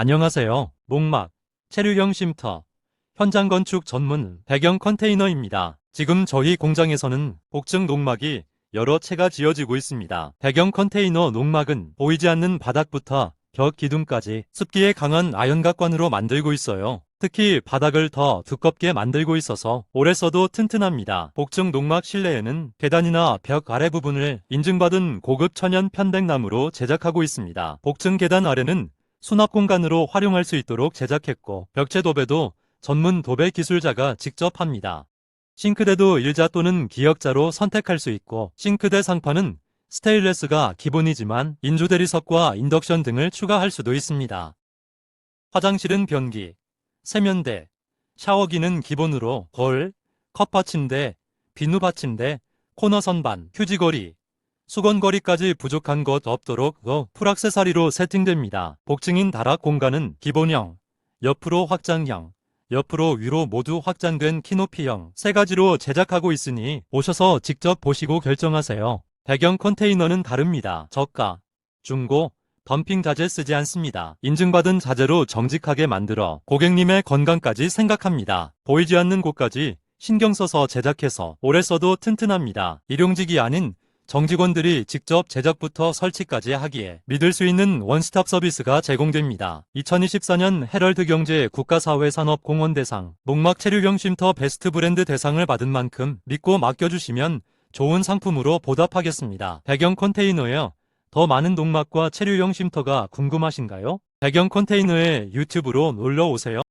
안녕하세요. 목막, 체류형 쉼터, 현장 건축 전문 배경 컨테이너입니다. 지금 저희 공장에서는 복층 농막이 여러 채가 지어지고 있습니다. 배경 컨테이너 농막은 보이지 않는 바닥부터 벽 기둥까지 습기에 강한 아연각관으로 만들고 있어요. 특히 바닥을 더 두껍게 만들고 있어서 오래 써도 튼튼합니다. 복층 농막 실내에는 계단이나 벽 아래 부분을 인증받은 고급 천연 편백나무로 제작하고 있습니다. 복층 계단 아래는 수납 공간으로 활용할 수 있도록 제작했고 벽체 도배도 전문 도배 기술자가 직접 합니다. 싱크대도 일자 또는 기역자로 선택할 수 있고 싱크대 상판은 스테인레스가 기본이지만 인조 대리석과 인덕션 등을 추가할 수도 있습니다. 화장실은 변기, 세면대, 샤워기는 기본으로 볼, 컵 받침대, 비누 받침대, 코너 선반, 휴지거리, 수건거리까지 부족한 것 없도록 더 풀악세사리로 세팅됩니다. 복층인 다락 공간은 기본형, 옆으로 확장형, 옆으로 위로 모두 확장된 키높이형 세 가지로 제작하고 있으니 오셔서 직접 보시고 결정하세요. 배경 컨테이너는 다릅니다. 저가, 중고, 덤핑 자재 쓰지 않습니다. 인증받은 자재로 정직하게 만들어 고객님의 건강까지 생각합니다. 보이지 않는 곳까지 신경 써서 제작해서 오래 써도 튼튼합니다. 일용직이 아닌 정직원들이 직접 제작부터 설치까지 하기에 믿을 수 있는 원스톱 서비스가 제공됩니다. 2024년 헤럴드 경제 국가사회산업공헌 대상 목막 체류형 쉼터 베스트 브랜드 대상을 받은 만큼 믿고 맡겨주시면 좋은 상품으로 보답하겠습니다. 배경 컨테이너에 더 많은 농막과 체류형 쉼터가 궁금하신가요? 배경 컨테이너에 유튜브로 놀러 오세요.